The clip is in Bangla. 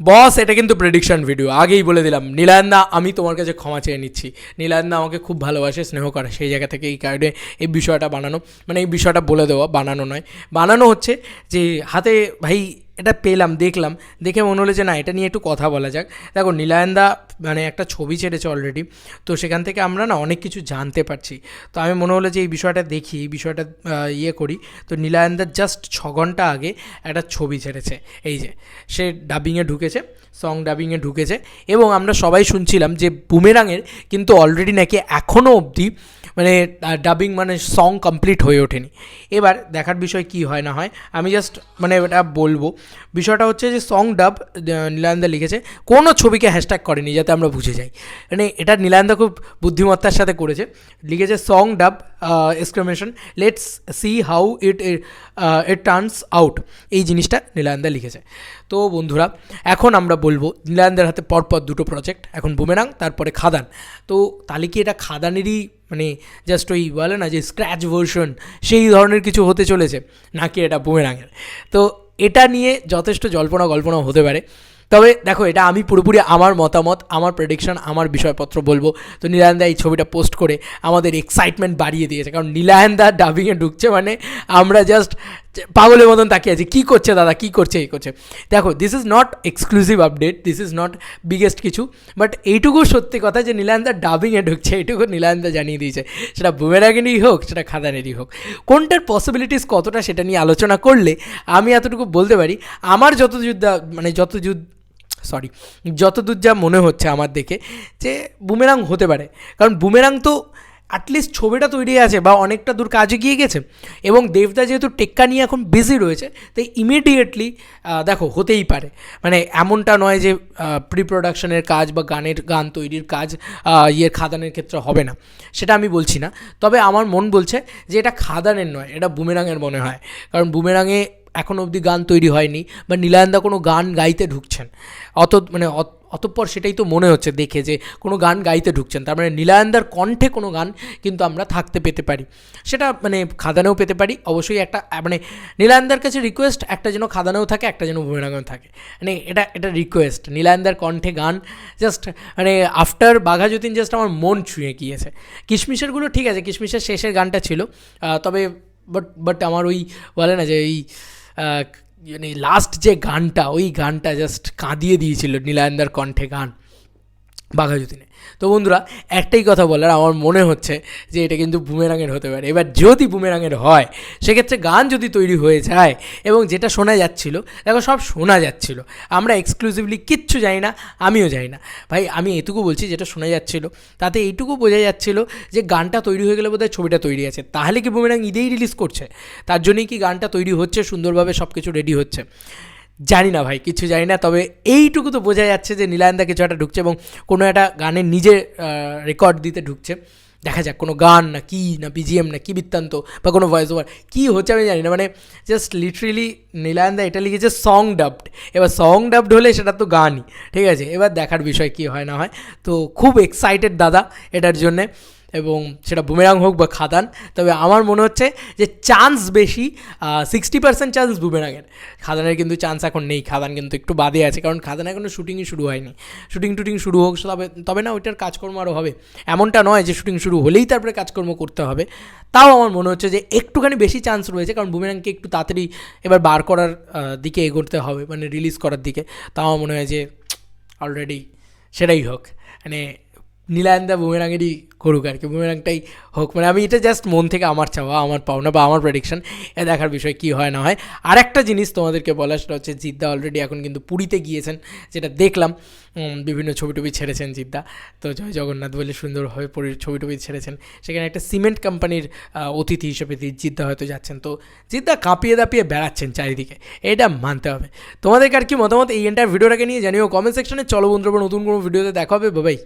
বস, এটা কিন্তু প্রেডিকশন ভিডিও আগেই বলে দিলাম, নীলায়ন্দা, আমি তোমার কাছে ক্ষমা চেয়ে নিচ্ছি। নীলায়ন্দা আমাকে খুব ভালোবাসে, স্নেহ করে। সেই জায়গা থেকে এই কার্ডে এই বিষয়টা বানানো মানে এই বিষয়টা বলে দেওয়া, বানানো নয়। বানানো হচ্ছে যে, হাতে ভাই, এটা পেলাম, দেখলাম। দেখে মনে হলো যে, না, এটা নিয়ে একটু কথা বলা যাক। দেখো, নীলায়ন্দা মানে একটা ছবি ছেড়েছে অলরেডি তো সেখান থেকে আমরা না অনেক কিছু জানতে পারছি। তো আমি মনে হলো যে এই বিষয়টা দেখি, এই বিষয়টা ইয়ে করি। তো নীলায়ন্দা জাস্ট ছ ঘণ্টা আগে একটা ছবি ছেড়েছে, এই যে, সে ডাবিংয়ে ঢুকেছে সং ডাবিংয়ে ঢুকেছে, এবং আমরা সবাই শুনছিলাম যে বুমেরাঙের কিন্তু অলরেডি নাকি এখনও অবধি মানে ডাবিং মানে সং কমপ্লিট হয়ে ওঠেনি। এবার দেখার বিষয় কি হয় না হয়, আমি জাস্ট মানে এটা বলব। বিষয়টা হচ্ছে যে সং ডাব নীলায়ন্দা লিখেছে, কোনো ছবিকে হ্যাশট্যাগ করেনি যাতে আমরা বুঝে যাই। মানে এটা নীলায়ন্দা খুব বুদ্ধিমত্তার সাথে করেছে। লিখেছে song dub exclamation let's see how it it turns out এই জিনিসটা নীলায়ন্দা লিখেছে। তো বন্ধুরা, এখন আমরা বলব নীলায়ন্দের হাতে পরপর দুটো প্রজেক্ট এখন বুমেরাং, তারপরে খাদান। তো তাহলে কি এটা খাদানেরই মানে জাস্ট ওই বলে না যে স্ক্র্যাচ ভার্সন সেই ধরনের কিছু হতে চলেছে, নাকি এটা বুমেরাঙের? তো এটা নিয়ে যথেষ্ট জল্পনা গল্পনা হতে পারে। তবে দেখো, এটা আমি পুরোপুরি আমার মতামত, আমার প্রেডিকশান আমার বিষয়পত্র বলব। তো নীলায়ন্দা এই ছবিটা পোস্ট করে আমাদের এক্সাইটমেন্ট বাড়িয়ে দিয়েছে। কারণ নীলায়ন্দা ডাবিংয়ে ঢুকছে মানে আমরা জাস্ট পাগলের মতন তাকিয়ে আছি। কী করছে দাদা? কী করছে? এই করছে। দেখো this is not exclusive update this is not biggest কিছু বাট এইটুকু সত্যি কথা যে নীলায়ন্দা ডাবিংয়ে ঢুকছে, এইটুকু নীলায়ন্দা জানিয়ে দিয়েছে। সেটা বুমেরাগেরই হোক, সেটা খাদানেরই হোক। কোনটার পসিবিলিটিস কতটা সেটা নিয়ে আলোচনা করলে আমি এতটুকু বলতে পারি, আমার যত যুদ্ধ মানে যত যুদ্ধ সরি যতদূর যা মনে হচ্ছে আমার দেখে, যে বুমেরাং হতে পারে। কারণ বুমেরাং তো অ্যাটলিস্ট ছবিটা তৈরি আছে বা অনেকটা দূর কাজে গিয়ে গেছে। এবং দেবদা যেহেতু টেক্কা নিয়ে এখন বিজি রয়েছে, তাই ইমিডিয়েটলি দেখো, হতেই পারে। মানে এমনটা নয় যে প্রি প্রোডাকশনের কাজ বা গানের, গান তৈরির কাজ ইয়ের খাদানের ক্ষেত্রে হবে না। সেটা আমি বলছি না। তবে আমার মন বলছে যে এটা খাদানের নয়, এটা বুমেরাঙের মনে হয়। কারণ বুমেরাঙে এখন অবধি গান তৈরি হয়নি বা নীলায়ন্দা কোনো গান গাইতে ঢুকছেন। অত মানে অতঃপর সেটাই তো মনে হচ্ছে দেখে যে কোনো গান গাইতে ঢুকছেন। তার মানে নীলায়ন্দার কণ্ঠে কোনো গান কিন্তু আমরা থাকতে পেতে পারি। সেটা মানে খাদানেও পেতে পারি। অবশ্যই একটা মানে নীলায়ন্দার কাছে রিকোয়েস্ট একটা যেন খাদানেও থাকে, একটা যেন বুমেরাঙেও থাকে। মানে এটা এটা রিকোয়েস্ট নীলায়ন্দার কণ্ঠে গান জাস্ট মানে আফটার বাঘা যতীন জাস্ট আমার মন ছুঁয়ে গিয়েছে। কিশমিশেরগুলো ঠিক আছে, কিশমিশের শেষের গানটা ছিল। তবে বাট বাট আমার ওই বলে না যে এই মানে লাস্ট যে গানটা ওই গানটা জাস্ট কাঁদিয়ে দিয়েছিল নীলায়ন্দার কণ্ঠে গান। বাঘাযতীনে তো বন্ধুরা, একটাই কথা বলার, আমার মনে হচ্ছে যে এটা কিন্তু বুমেরাঙের হতে পারে। এবার যদি বুমেরাঙের হয়, সেক্ষেত্রে গান যদি তৈরি হয়ে যায় এবং যেটা শোনা যাচ্ছিল, দেখো সব শোনা যাচ্ছিল। আমরা এক্সক্লুসিভলি কিচ্ছু জানি না, আমিও জানি না। ভাই, আমি এটুকু বলছি, যেটা শোনা যাচ্ছিল, তাতে এইটুকু বোঝা যাচ্ছিল যে গানটা তৈরি হয়ে গেলে বোধহয় ছবিটা তৈরি আছে। তাহলে কি বুমেরাং ঈদেই রিলিজ করছে? তার জন্যই কি গানটা তৈরি হচ্ছে, সুন্দরভাবে সব কিছু রেডি হচ্ছে? জানি না ভাই, কিছু জানি না, তবে এইটুকু তো বোঝা যাচ্ছে যে নীলায়ন্দা কিছু একটা ঢুকছে এবং কোনো একটা গানের নিজে রেকর্ড দিতে ঢুকছে। দেখা যাক কোনো গান না কি, না বিজিএম না কি বৃত্তান্ত বা কোনো ভয়েস ওভার কী হচ্ছে আমি জানি না। মানে জাস্ট লিটারেলি নীলায়ন্দা এটা লিখেছে সং ডাবড এবার সং ডাবড হলে সেটা তো গানই, ঠিক আছে? এবার দেখার বিষয় কি হয় না হয়। তো খুব এক্সাইটেড দাদা এটার জন্যে। এবং সেটা বুমেরাং হোক বা খাদান, তবে আমার মনে হচ্ছে যে চান্স বেশি সিক্সটি পার্সেন্ট চান্স বুমেরাঙের খাদানের কিন্তু চান্স এখন নেই, খাদান কিন্তু একটু বাদে আছে, কারণ খাদান এখনও শুটিংই শুরু হয়নি। শুটিং টুটিং শুরু হোক, তবে তবে না, ওইটার কাজকর্ম আরও হবে। এমনটা নয় যে শুটিং শুরু হলেই তারপরে কাজকর্ম করতে হবে। তাও আমার মনে হচ্ছে যে একটুখানি বেশি চান্স রয়েছে, কারণ বুমেরাংকে একটু তাড়াতাড়ি এবার বার করার দিকে এগোতে হবে মানে রিলিজ করার দিকে। তাও আমার মনে হয় যে অলরেডি সেটাই হোক। মানে নীলায়ন্দা বুমেরাঙেরই করুক আর কি বুমেরাংটাই হোক। মানে আমি এটা জাস্ট মন থেকে আমার চাওয়া, আমার পাওনা বা আমার প্রেডিকশন এ দেখার বিষয় কী হয় না হয়। আর একটা জিনিস তোমাদেরকে বলা সেটা হচ্ছে জিদ্দা অলরেডি এখন কিন্তু পুরীতে গিয়েছেন, যেটা দেখলাম। বিভিন্ন ছবি টবি ছেড়েছেন জিদ্দা। তো জয় জগন্নাথ বলে সুন্দরভাবে পুরীর ছবি টবি ছেড়েছেন। সেখানে একটা সিমেন্ট কোম্পানির অতিথি হিসেবে জিদ্দা হয়তো যাচ্ছেন। তো জিদ্দা কাঁপিয়ে দাপিয়ে বেড়াচ্ছেন চারিদিকে। এটা মানতে হবে। তোমাদেরকে আর কি মতামত এই এন্টার ভিডিওটাকে নিয়ে জানিও। কমেন্ট সেকশনে চলো বন্ধুরা, নতুন কোনো ভিডিওতে দেখা হবে। বাবাই